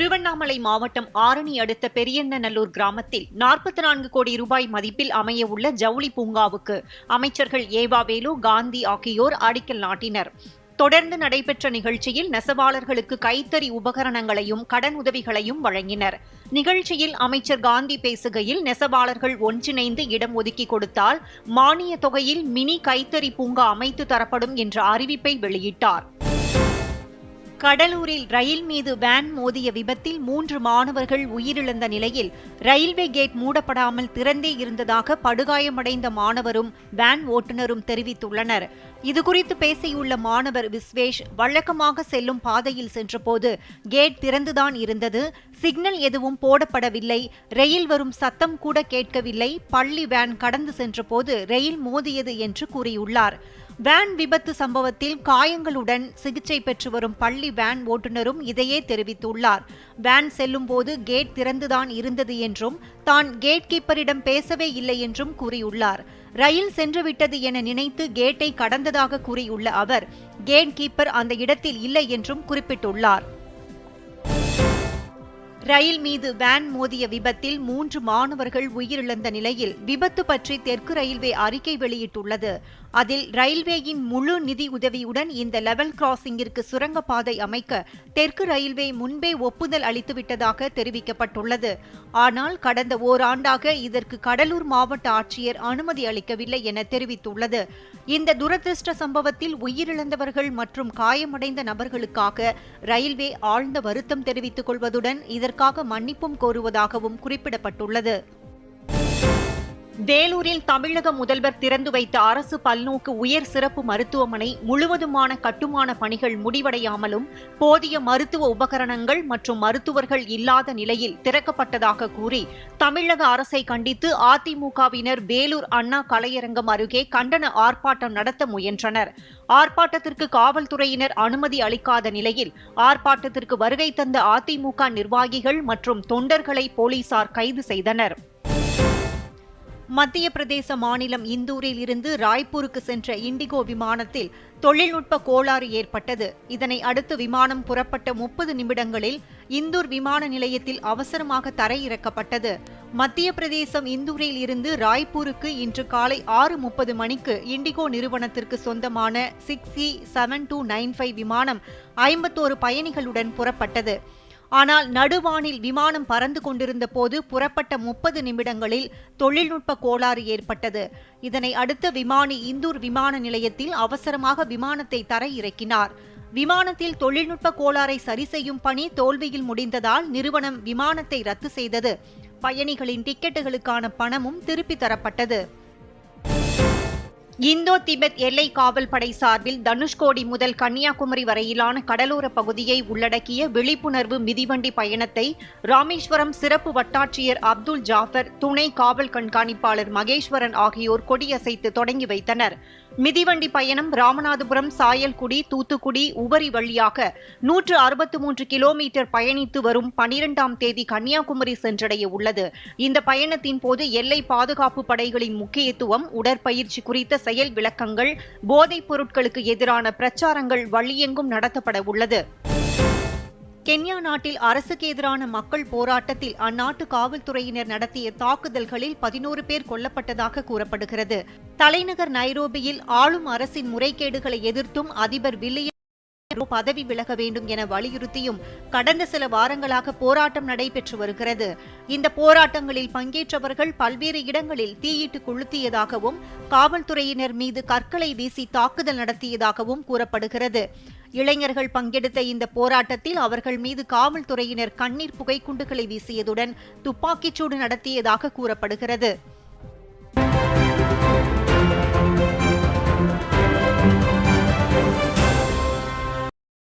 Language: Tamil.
திருவண்ணாமலை மாவட்டம் ஆரணி அடுத்த பெரியண்ணநல்லூர் கிராமத்தில் நாற்பத்தி நான்கு கோடி ரூபாய் மதிப்பில் அமைய உள்ள ஜவுளி பூங்காவுக்கு அமைச்சர்கள் ஏவாவேலு காந்தி ஆகியோர் அடிக்கல் நாட்டினர். தொடர்ந்து நடைபெற்ற நிகழ்ச்சியில் நெசவாளர்களுக்கு கைத்தறி உபகரணங்களையும் கடன் உதவிகளையும் வழங்கினர். நிகழ்ச்சியில் அமைச்சர் காந்தி பேசுகையில் நெசவாளர்கள் ஒன்றிணைந்து இடம் ஒதுக்கி கொடுத்தால் மானிய தொகையில் மினி கைத்தறி பூங்கா அமைத்து தரப்படும் என்ற அறிவிப்பை வெளியிட்டார். கடலூரில் ரயில் மீது வேன் மோதிய விபத்தில் மூன்று மாணவர்கள் உயிரிழந்த நிலையில் ரயில்வே கேட் மூடப்படாமல் திறந்தே இருந்ததாக படுகாயமடைந்த மாணவரும் வேன் ஓட்டுநரும் தெரிவித்துள்ளனர். இதுகுறித்து பேசியுள்ள மாணவர் விஸ்வேஷ் வழக்கமாக செல்லும் பாதையில் சென்றபோது கேட் திறந்துதான் இருந்தது. சிக்னல் எதுவும் போடப்படவில்லை. ரயில் வரும் சத்தம் கூட கேட்கவில்லை. பள்ளி வேன் கடந்து சென்றபோது ரயில் மோதியது என்று கூறியுள்ளார். வேன் விபத்து சம்பவத்தில் காயங்களுடன் சிகிச்சை பெற்று வரும் பள்ளி வேன் ஓட்டுநரும் இதையே தெரிவித்துள்ளார். வேன் செல்லும் போது கேட் திறந்துதான் இருந்தது என்றும் தான் கேட் கீப்பரிடம் பேசவே இல்லை என்றும் கூறியுள்ளார். ரயில் சென்றுவிட்டது என நினைத்து கேட்டை கடந்ததாக கூறியுள்ள அவர் கேட் கீப்பர் அந்த இடத்தில் இல்லை என்றும் குறிப்பிட்டுள்ளார். ரயில் மீது வேன் மோதிய விபத்தில் மூன்று மாணவர்கள் உயிரிழந்த நிலையில் விபத்து பற்றி தெற்கு ரயில்வே அறிக்கை வெளியிட்டுள்ளது. அதில் ரயில்வேயின் முழு நிதி உதவியுடன் இந்த லெவல் கிராசிங்கிற்கு சுரங்கப்பாதை அமைக்க தெற்கு ரயில்வே முன்பே ஒப்புதல் அளித்துவிட்டதாக தெரிவிக்கப்பட்டுள்ளது. ஆனால் கடந்த ஓராண்டாக இதற்கு கடலூர் மாவட்ட ஆட்சியர் அனுமதி அளிக்கவில்லை என தெரிவித்துள்ளது. இந்த துரதிருஷ்ட சம்பவத்தில் உயிரிழந்தவர்கள் மற்றும் காயமடைந்த நபர்களுக்காக ரயில்வே ஆழ்ந்த வருத்தம் தெரிவித்துக் கொள்வதுடன் இதற்கு இதற்காக மன்னிப்பும் கோருவதாகவும் குறிப்பிடப்பட்டுள்ளது. வேலூரில் தமிழக முதல்வர் திறந்து வைத்த அரசு பல்நோக்கு உயர் சிறப்பு மருத்துவமனை முழுவதுமான கட்டுமான பணிகள் முடிவடையாமலும் போதிய மருத்துவ உபகரணங்கள் மற்றும் மருத்துவர்கள் இல்லாத நிலையில் திறக்கப்பட்டதாக கூறி தமிழக அரசை கண்டித்து அதிமுகவினர் வேலூர் அண்ணா கலையரங்கம் அருகே கண்டன ஆர்ப்பாட்டம் நடத்த முயன்றனர். ஆர்ப்பாட்டத்திற்கு காவல்துறையினர் அனுமதி அளிக்காத நிலையில் ஆர்ப்பாட்டத்திற்கு வருகை தந்த அதிமுக நிர்வாகிகள் மற்றும் தொண்டர்களை போலீசார் கைது செய்தனர். மத்திய பிரதேச மாநிலம் இந்தூரில் இருந்து ராய்ப்பூருக்கு சென்ற இண்டிகோ விமானத்தில் தொழில்நுட்ப கோளாறு ஏற்பட்டது. இதனை அடுத்து விமானம் புறப்பட்ட முப்பது நிமிடங்களில் இந்தூர் விமான நிலையத்தில் அவசரமாக தரையிறக்கப்பட்டது. மத்திய பிரதேசம் இந்தூரில் இருந்து ராய்ப்பூருக்கு இன்று காலை ஆறு முப்பது மணிக்கு இண்டிகோ நிறுவனத்திற்கு சொந்தமான six C seven two nine five விமானம் ஐம்பத்தோரு பயணிகளுடன் புறப்பட்டது. ஆனால் நடுவானில் விமானம் பறந்து கொண்டிருந்த போது புறப்பட்ட முப்பது நிமிடங்களில் தொழில்நுட்ப கோளாறு ஏற்பட்டது. இதனை அடுத்து விமானி இந்தூர் விமான நிலையத்தில் அவசரமாக விமானத்தை தர இறக்கினார். விமானத்தில் தொழில்நுட்ப கோளாறை சரி செய்யும் பணி தோல்வியில் முடிந்ததால் நிறுவனம் விமானத்தை ரத்து செய்தது. பயணிகளின் டிக்கெட்டுகளுக்கான பணமும் திருப்பித் தரப்பட்டது. இந்தோ திபெத் எல்லை காவல் படை சார்பில் தனுஷ்கோடி முதல் கன்னியாகுமரி வரையிலான கடலோர பகுதியை உள்ளடக்கிய விழிப்புணர்வு மிதிவண்டி பயணத்தை ராமேஸ்வரம் சிறப்பு வட்டாட்சியர் அப்துல் ஜாஃபர் துணை காவல் கண்காணிப்பாளர் மகேஸ்வரன் ஆகியோர் கொடியசைத்து தொடங்கி வைத்தனர். மிதிவண்டி பயணம் ராமநாதபுரம் சாயல்குடி தூத்துக்குடி உபரி வழியாக நூற்று அறுபத்து மூன்று கிலோமீட்டர் பயணித்து வரும் பனிரெண்டாம் தேதி கன்னியாகுமரி சென்றடைய உள்ளது. இந்த பயணத்தின் போது எல்லை பாதுகாப்பு படைகளின் முக்கியத்துவம் உடற்பயிற்சி குறித்த செயல் விளக்கங்கள் போதைப் பொருட்களுக்கு எதிரான பிரச்சாரங்கள் வழியெங்கும் நடத்தப்பட உள்ளது. கென்யா நாட்டில் அரசுக்கு எதிரான மக்கள் போராட்டத்தில் அந்நாட்டு காவல்துறையினர் நடத்திய தாக்குதல்களில் பதினோரு பேர் கொல்லப்பட்டதாக கூறப்படுகிறது. தலைநகர் நைரோபியில் ஆளும் அரசின் முறைகேடுகளை எதிர்த்தும் அதிபர் வில்லியம் பதவி விலக வேண்டும் என வலியுறுத்தியும் கடந்த சில வாரங்களாக போராட்டம் நடைபெற்று வருகிறது. இந்த போராட்டங்களில் பங்கேற்றவர்கள் பல்வேறு இடங்களில் தீயிட்டு கொளுத்தியதாகவும் காவல்துறையினர் மீது கற்களை வீசி தாக்குதல் நடத்தியதாகவும் கூறப்படுகிறது. இளைஞர்கள் பங்கெடுத்த இந்த போராட்டத்தில் அவர்கள் மீது காவல்துறையினர் கண்ணீர் புகைக்குண்டுகளை வீசியதுடன் துப்பாக்கிச்சூடு நடத்தியதாக கூறப்படுகிறது.